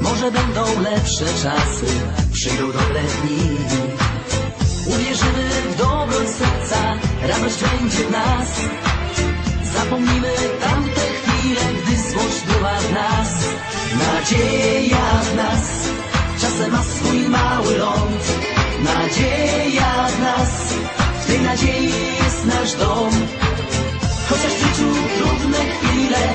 Może będą lepsze czasy, przyjdą dobre dni. Uwierzymy w dobroć serca, radość będzie w nas. Zapomnimy tamte chwile, gdy złość była w nas. Nadzieja w nas, czasem ma swój mały ląd. Nadzieja w nas, w tej nadziei jest nasz dom. Chociaż w życiu trudne chwile,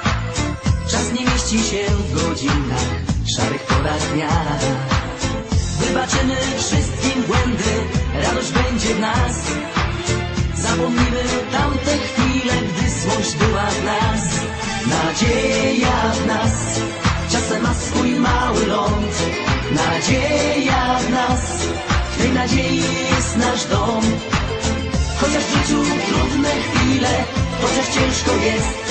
Czas nie mieści się w godzinach, szarych porach dnia. Wybaczymy wszystkim błędy, radość będzie w nas. Zapomnimy tamte chwile, gdy złość była w nas. Nadzieja w nas, czasem ma swój mały ląd. Nadzieja w nas, w tej nadziei jest nasz dom. Chociaż w życiu trudne chwile, chociaż ciężko jest.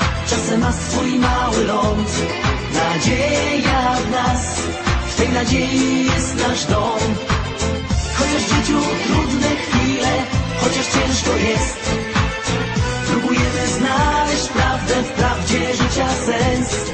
czasem ma swój mały ląd. Nadzieja w nas, w tej nadziei jest nasz dom. Chociaż w życiu trudne chwile, chociaż ciężko jest. Próbujemy znaleźć prawdę w prawdzie życia sens.